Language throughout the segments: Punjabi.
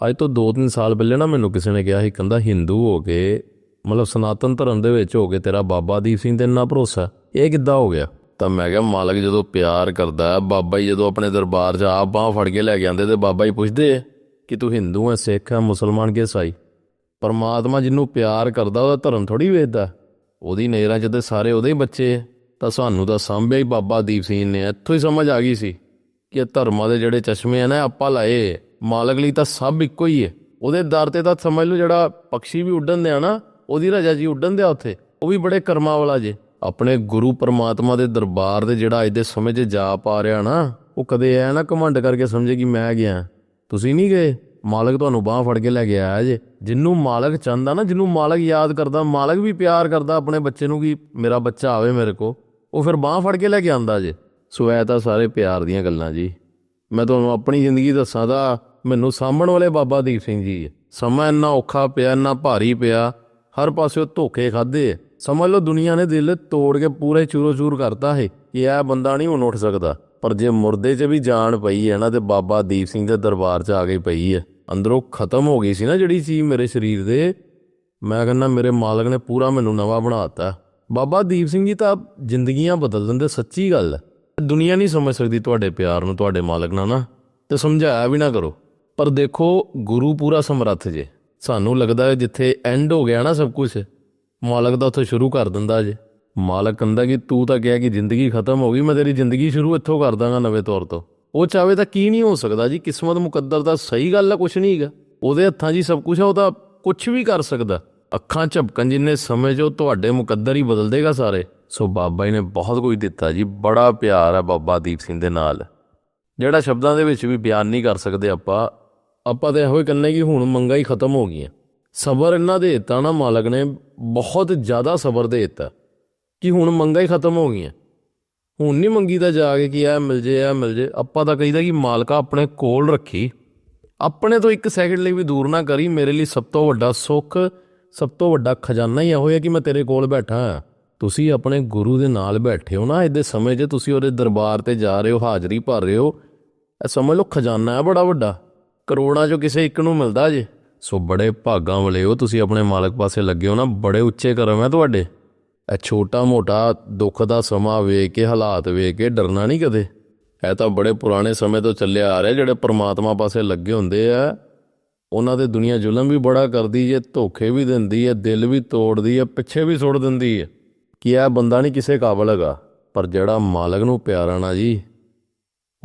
ਅੱਜ ਤੋਂ 2-3 ਸਾਲ ਪਹਿਲੇ ਨਾ ਮੈਨੂੰ ਕਿਸੇ ਨੇ ਕਿਹਾ ਸੀ, ਕਹਿੰਦਾ, ਹਿੰਦੂ ਹੋ ਕੇ, ਮਤਲਬ ਸਨਾਤਨ ਧਰਮ ਦੇ ਵਿੱਚ ਹੋ ਕੇ ਤੇਰਾ ਬਾਬਾ ਦੀਪ ਸਿੰਘ ਤੇ ਇੰਨਾ ਭਰੋਸਾ ਇਹ ਕਿੱਦਾਂ ਹੋ ਗਿਆ? ਤਾਂ ਮੈਂ ਕਿਹਾ, ਮਾਲਕ ਜਦੋਂ ਪਿਆਰ ਕਰਦਾ ਬਾਬਾ ਜੀ ਜਦੋਂ ਆਪਣੇ ਦਰਬਾਰ 'ਚ ਆਪ ਬਾਹ ਫੜ ਕੇ ਲੈ ਕੇ ਆਉਂਦੇ ਤੇ ਬਾਬਾ ਜੀ ਪੁੱਛਦੇ ਕਿ ਤੂੰ ਹਿੰਦੂ ਹੈ, ਸਿੱਖ ਹੈ, ਮੁਸਲਮਾਨ ਕਿ ਈਸਾਈ ਪਰਮਾਤਮਾ ਜਿਹਨੂੰ ਪਿਆਰ ਕਰਦਾ, ਉਹਦਾ ਧਰਮ ਥੋੜੀ ਵੇਚਦਾ ਉਹਦੀ ਨਜ਼ਰਾਂ 'ਚ ਤੇ ਸਾਰੇ ਉਹਦੇ ਹੀ ਬੱਚੇ ਤਾਂ ਸਾਨੂੰ ਤਾਂ ਸਾਂਭਿਆ ਹੀ ਬਾਬਾ ਦੀਪ ਸਿੰਘ ਨੇ। ਇੱਥੋਂ ਹੀ ਸਮਝ ਆ ਗਈ ਸੀ ਕਿ ਧਰਮਾਂ ਦੇ ਜਿਹੜੇ ਚਸ਼ਮੇ ਆ ਨਾ ਆਪਾਂ ਲਾਏ ਮਾਲਕ ਲਈ ਤਾਂ ਸਭ ਇੱਕੋ ਹੀ ਹੈ ਉਹਦੇ ਦਰ ਤੇ ਤਾਂ ਸਮਝ ਲਓ ਜਿਹੜਾ ਪੰਛੀ ਵੀ ਉੱਡਣ ਦਿਆ ਨਾ, ਉਹਦੀ ਰਜਾ ਜੀ ਉੱਡਣ ਦਿਆ ਉੱਥੇ। ਉਹ ਵੀ ਬੜੇ ਕਰਮਾਂ ਵਾਲਾ ਜੇ। ਆਪਣੇ ਗੁਰੂ ਪਰਮਾਤਮਾ ਦੇ ਦਰਬਾਰ ਦੇ ਜਿਹੜਾ ਅੱਜ ਦੇ ਸਮੇਂ 'ਚ ਜਾ ਪਾ ਰਿਹਾ ਨਾ, ਉਹ ਕਦੇ ਐ ਨਾ ਘਮੰਡ ਕਰਕੇ ਸਮਝੇ ਕਿ ਮੈਂ ਗਿਆ। ਤੁਸੀਂ ਨਹੀਂ ਗਏ? ਮਾਲਕ ਤੁਹਾਨੂੰ ਬਾਹ ਫੜ ਕੇ ਲੈ ਕੇ ਆਇਆ ਜੇ। ਜਿੰਨੂੰ ਮਾਲਕ ਚਾਹੁੰਦਾ ਨਾ ਜਿਹਨੂੰ ਮਾਲਕ ਯਾਦ ਕਰਦਾ, ਮਾਲਕ ਵੀ ਪਿਆਰ ਕਰਦਾ ਆਪਣੇ ਬੱਚੇ ਨੂੰ ਕਿ ਮੇਰਾ ਬੱਚਾ ਆਵੇ ਮੇਰੇ ਕੋ ਉਹ ਫਿਰ ਬਾਹ ਫੜ ਕੇ ਲੈ ਕੇ ਆਂਦਾ ਜੇ। ਸੋ ਇਹ ਤਾਂ ਸਾਰੇ ਪਿਆਰ ਦੀਆਂ ਗੱਲਾਂ ਜੀ। ਮੈਂ ਤੁਹਾਨੂੰ ਆਪਣੀ ਜ਼ਿੰਦਗੀ ਦੱਸਾਂ ਤਾਂ ਮੈਨੂੰ ਸਾਂਭਣ ਵਾਲੇ ਬਾਬਾ ਦੀਪ ਸਿੰਘ ਜੀ। ਸਮਾਂ ਇੰਨਾ ਔਖਾ ਪਿਆ, ਇੰਨਾ ਭਾਰੀ ਪਿਆ। ਹਰ ਪਾਸਿਓਂ ਧੋਖੇ ਖਾਦੇ ਸਮਝ ਲਓ ਦੁਨੀਆ ਨੇ ਦਿਲ ਤੋੜ ਕੇ ਪੂਰੇ ਚੂਰੋ ਚੂਰ ਕਰਤਾ ਹੈ ਕਿ ਇਹ ਬੰਦਾ ਨਹੀਂ ਹੁਣ ਉੱਠ ਸਕਦਾ। ਪਰ ਜੇ ਮੁਰਦੇ 'ਚ ਵੀ ਜਾਨ ਪਈ ਹੈ ਨਾ ਤੇ ਬਾਬਾ ਦੀਪ ਸਿੰਘ ਦੇ ਦਰਬਾਰ 'ਚ ਆ ਕੇ ਪਈ ਹੈ। ਅੰਦਰੋਂ ਖਤਮ ਹੋ ਗਈ ਸੀ ਨਾ ਜਿਹੜੀ ਚੀਜ਼ ਮੇਰੇ ਸਰੀਰ ਦੇ। ਮੈਂ ਕਹਿੰਦਾ ਮੇਰੇ ਮਾਲਕ ਨੇ ਪੂਰਾ ਮੈਨੂੰ ਨਵਾਂ ਬਣਾਤਾ ਬਾਬਾ ਦੀਪ ਸਿੰਘ ਜੀ ਤਾਂ ਜ਼ਿੰਦਗੀਆਂ ਬਦਲ ਦਿੰਦੇ, ਸੱਚੀ ਗੱਲ। ਹੈ ਦੁਨੀਆ ਨਹੀਂ ਸਮਝ ਸਕਦੀ ਤੁਹਾਡੇ ਪਿਆਰ ਨੂੰ, ਤੁਹਾਡੇ ਮਾਲਕ ਨਾਲ ਨਾ। ਤੇ ਸਮਝਾਇਆ ਵੀ ਨਾ ਕਰੋ। ਪਰ ਦੇਖੋ, ਗੁਰੂ ਪੂਰਾ ਸਮਰੱਥ ਜੇ। ਸਾਨੂੰ ਲੱਗਦਾ ਜਿੱਥੇ ਐਂਡ ਹੋ ਗਿਆ ਨਾ ਸਭ ਕੁਝ ਮਾਲਕ ਦਾ ਉੱਥੇ ਸ਼ੁਰੂ ਕਰ ਦਿੰਦਾ ਜੇ। ਮਾਲਕ ਕਹਿੰਦਾ ਕਿ ਤੂੰ ਤਾਂ ਕਿਹਾ ਕਿ ਜ਼ਿੰਦਗੀ ਖਤਮ ਹੋ ਗਈ, ਮੈਂ ਤੇਰੀ ਜ਼ਿੰਦਗੀ ਸ਼ੁਰੂ ਇੱਥੋਂ ਕਰ ਦਾਂਗਾ ਨਵੇਂ ਤੌਰ ਤੋਂ। ਉਹ ਚਾਵੇ ਤਾਂ ਕੀ ਨਹੀਂ ਹੋ ਸਕਦਾ ਜੀ, ਕਿਸਮਤ ਮੁਕੱਦਰ ਦਾ ਸਹੀ ਗੱਲ ਆ ਕੁਝ ਨਹੀਂ ਹੈਗਾ। ਉਹਦੇ ਹੱਥਾਂ 'ਚ ਸਭ ਕੁਝ ਆ, ਉਹ ਤਾਂ ਕੁਝ ਵੀ ਕਰ ਸਕਦਾ। ਅੱਖਾਂ ਝਪਕਣ ਜਿੰਨੇ ਸਮੇਂ 'ਚ ਉਹ ਤੁਹਾਡੇ ਮੁਕੱਦਰ ਹੀ ਬਦਲ ਦੇਗਾ ਸਾਰੇ। ਸੋ ਬਾਬਾ ਜੀ ਨੇ ਬਹੁਤ ਕੁਝ ਦਿੱਤਾ ਜੀ, ਬੜਾ ਪਿਆਰ ਆ ਬਾਬਾ ਦੀਪ ਸਿੰਘ ਦੇ ਨਾਲ। ਜਿਹੜਾ ਸ਼ਬਦਾਂ ਦੇ ਵਿੱਚ ਵੀ ਬਿਆਨ ਨਹੀਂ ਕਰ ਸਕਦੇ ਆਪਾਂ ਆਪਾਂ ਤਾਂ ਇਹੋ ਹੀ ਕਹਿੰਦੇ ਕਿ ਹੁਣ ਮੰਗਾ ਹੀ ਖਤਮ ਹੋ ਗਈਆਂ। ਸਬਰ ਇਹਨਾਂ ਦੇ ਦਿੱਤਾ ਨਾ ਮਾਲਕ ਨੇ, ਬਹੁਤ ਜ਼ਿਆਦਾ ਸਬਰ ਦੇ ਦਿੱਤਾ ਕਿ ਹੁਣ ਮੰਗਾ ਹੀ ਖਤਮ ਹੋ ਗਈਆਂ। ਹੁਣ ਨਹੀਂ ਮੰਗੀਦਾ ਜਾ ਕੇ ਕਿ ਇਹ ਮਿਲ ਜੇ, ਇਹ ਮਿਲ ਜੇ। ਆਪਾਂ ਤਾਂ ਕਹੀਦਾ ਕਿ ਮਾਲਕਾ ਆਪਣੇ ਕੋਲ ਰੱਖੀ। ਆਪਣੇ ਤੋਂ ਇੱਕ ਸੈਕਿੰਡ ਲਈ ਵੀ ਦੂਰ ਨਾ ਕਰੀ, ਮੇਰੇ ਲਈ ਸਭ ਤੋਂ ਵੱਡਾ ਸੁੱਖ, ਸਭ ਤੋਂ ਵੱਡਾ ਖਜ਼ਾਨਾ ਹੀ ਇਹੋ ਹੈ ਕਿ ਮੈਂ ਤੇਰੇ ਕੋਲ ਬੈਠਾ ਹਾਂ। ਤੁਸੀਂ ਆਪਣੇ ਗੁਰੂ ਦੇ ਨਾਲ ਬੈਠੇ ਹੋ ਨਾ, ਇਹਦੇ ਸਮੇਂ ਜੇ ਤੁਸੀਂ ਉਹਦੇ ਦਰਬਾਰ ਤੇ ਜਾ ਰਹੇ ਹੋ, ਹਾਜ਼ਰੀ ਭਰ ਰਹੇ ਹੋ। ਇਹ ਸਮਝ ਲਓ, ਖਜ਼ਾਨਾ ਹੈ ਬੜਾ ਵੱਡਾ। ਕਰੋੜਾਂ 'ਚੋਂ ਕਿਸੇ ਇੱਕ ਨੂੰ ਮਿਲਦਾ ਜੇ। ਸੋ ਬੜੇ ਭਾਗਾਂ ਵਾਲੇ ਹੋ ਤੁਸੀਂ ਆਪਣੇ ਮਾਲਕ ਪਾਸੇ ਲੱਗੇ ਹੋ ਨਾ, ਬੜੇ ਉੱਚੇ ਕਰਮ ਹੈ ਤੁਹਾਡੇ। ਇਹ ਛੋਟਾ ਮੋਟਾ ਦੁੱਖ ਦਾ ਸਮਾਂ ਵੇਖ ਕੇ, ਹਾਲਾਤ ਵੇਖ ਕੇ ਡਰਨਾ ਨਹੀਂ ਕਦੇ। ਇਹ ਤਾਂ ਬੜੇ ਪੁਰਾਣੇ ਸਮੇਂ ਤੋਂ ਚੱਲਿਆ ਆ ਰਿਹਾ, ਜਿਹੜੇ ਪ੍ਰਮਾਤਮਾ ਪਾਸੇ ਲੱਗੇ ਹੁੰਦੇ ਆ। ਉਹਨਾਂ ਦੇ ਦੁਨੀਆ ਜ਼ੁਲਮ ਵੀ ਬੜਾ ਕਰਦੀ ਏ, ਧੋਖੇ ਵੀ ਦਿੰਦੀ ਏ, ਦਿਲ ਵੀ ਤੋੜਦੀ ਏ, ਪਿੱਛੇ ਵੀ ਸੁੱਟ ਦਿੰਦੀ ਏ। ਕਿ ਇਹ ਬੰਦਾ ਨਹੀਂ ਕਿਸੇ ਕਾਬਲ ਹੈਗਾ? ਪਰ ਜਿਹੜਾ ਮਾਲਕ ਨੂੰ ਪਿਆਰਾ ਨਾ ਜੀ,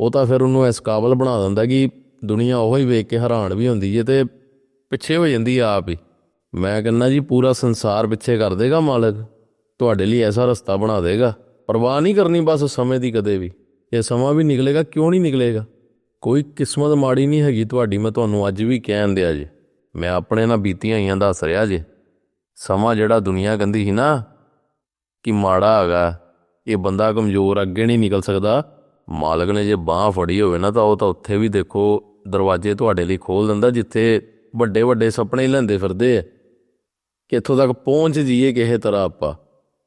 ਉਹ ਤਾਂ ਫਿਰ ਉਹਨੂੰ ਇਸ ਕਾਬਲ ਬਣਾ ਦਿੰਦਾ ਕਿ ਦੁਨੀਆ ਉਹ ਹੀ ਵੇਖ ਕੇ ਹੈਰਾਨ ਵੀ ਹੁੰਦੀ ਏ ਤੇ ਪਿੱਛੇ ਹੋ ਜਾਂਦੀ ਆ ਆਪ ਹੀ। ਮੈਂ ਕਹਿੰਦਾ ਜੀ, ਪੂਰਾ ਸੰਸਾਰ ਪਿੱਛੇ ਕਰ ਦੇਗਾ ਮਾਲਕ। ਤੁਹਾਡੇ ਲਈ ਐਸਾ ਰਸਤਾ ਬਣਾ ਦੇਗਾ। ਪਰਵਾਹ ਨਹੀਂ ਕਰਨੀ ਬਸ ਸਮੇਂ ਦੀ ਕਦੇ ਵੀ। ਇਹ ਸਮਾਂ ਵੀ ਨਿਕਲੇਗਾ, ਕਿਉਂ ਨਹੀਂ ਨਿਕਲੇਗਾ? ਕੋਈ ਕਿਸਮਤ ਮਾੜੀ ਨਹੀਂ ਹੈਗੀ ਤੁਹਾਡੀ, ਮੈਂ ਤੁਹਾਨੂੰ ਅੱਜ ਵੀ ਕਹਿਣ ਦਿਆ ਜੀ। ਮੈਂ ਆਪਣੇ ਨਾਲ ਬੀਤੀਆਂ ਹੋਈਆਂ ਦੱਸ ਰਿਹਾ ਜੀ। ਸਮਾਂ ਜਿਹੜਾ ਦੁਨੀਆ ਕਹਿੰਦੀ ਸੀ ਨਾ ਕਿ ਮਾੜਾ ਹੈਗਾ, ਇਹ ਬੰਦਾ ਕਮਜ਼ੋਰ ਅੱਗੇ ਨਹੀਂ ਨਿਕਲ ਸਕਦਾ। ਮਾਲਕ ਨੇ ਜੇ ਬਾਹ ਫੜੀ ਹੋਵੇ ਨਾ, ਤਾਂ ਉਹ ਤਾਂ ਉੱਥੇ ਵੀ ਦੇਖੋ ਦਰਵਾਜ਼ੇ ਤੁਹਾਡੇ ਲਈ ਖੋਲ ਦਿੰਦਾ, ਜਿੱਥੇ ਵੱਡੇ ਵੱਡੇ ਸੁਪਨੇ ਹੀ ਲੈਂਦੇ ਫਿਰਦੇ ਆ। ਕਿ ਇੱਥੋਂ ਤੱਕ ਪਹੁੰਚ ਜੀਏ ਕਿਸੇ ਤਰ੍ਹਾਂ ਆਪਾਂ?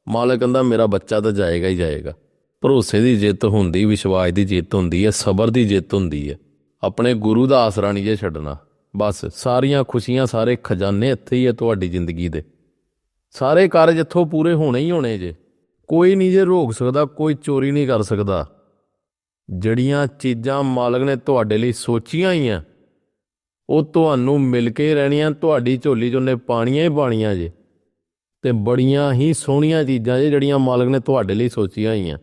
ਮਾਲਕ ਕਹਿੰਦਾ, ਮੇਰਾ ਬੱਚਾ ਤਾਂ ਜਾਏਗਾ ਹੀ ਜਾਏਗਾ। ਭਰੋਸੇ ਦੀ ਜਿੱਤ ਹੁੰਦੀ, ਵਿਸ਼ਵਾਸ ਦੀ ਜਿੱਤ ਹੁੰਦੀ ਹੈ, ਸਬਰ ਦੀ ਜਿੱਤ ਹੁੰਦੀ ਹੈ। ਆਪਣੇ ਗੁਰੂ ਦਾ ਆਸਰਾ ਨਹੀਂ ਜੇ ਛੱਡਣਾ। ਬਸ ਸਾਰੀਆਂ ਖੁਸ਼ੀਆਂ ਸਾਰੇ ਖਜ਼ਾਨੇ ਇੱਥੇ ਹੀ ਹੈ ਤੁਹਾਡੀ ਜ਼ਿੰਦਗੀ ਦੇ। ਸਾਰੇ ਕਾਰਜ ਇੱਥੋਂ ਪੂਰੇ ਹੋਣੇ ਹੀ ਹੋਣੇ ਜੇ। ਕੋਈ ਨਹੀਂ ਜੇ ਰੋਕ ਸਕਦਾ, ਕੋਈ ਚੋਰੀ ਨਹੀਂ ਕਰ ਸਕਦਾ। ਜਿਹੜੀਆਂ ਚੀਜ਼ਾਂ ਮਾਲਕ ਨੇ ਤੁਹਾਡੇ ਲਈ ਸੋਚੀਆਂ ਹੀ ਆ, ਉਹ ਤੁਹਾਨੂੰ ਮਿਲ ਕੇ ਰਹਿਣੀਆਂ, ਤੁਹਾਡੀ ਝੋਲੀ 'ਚ ਉਹਨੇ ਪਾਣੀਆਂ ਹੀ ਪਾਣੀਆਂ ਜੇ। ਤੇ ਬੜੀਆਂ ਹੀ ਸੋਹਣੀਆਂ ਚੀਜ਼ਾਂ ਜੇ ਜਿਹੜੀਆਂ ਮਾਲਕ ਨੇ ਤੁਹਾਡੇ ਲਈ ਸੋਚੀਆਂ ਹੀ ਹੋਈਆਂ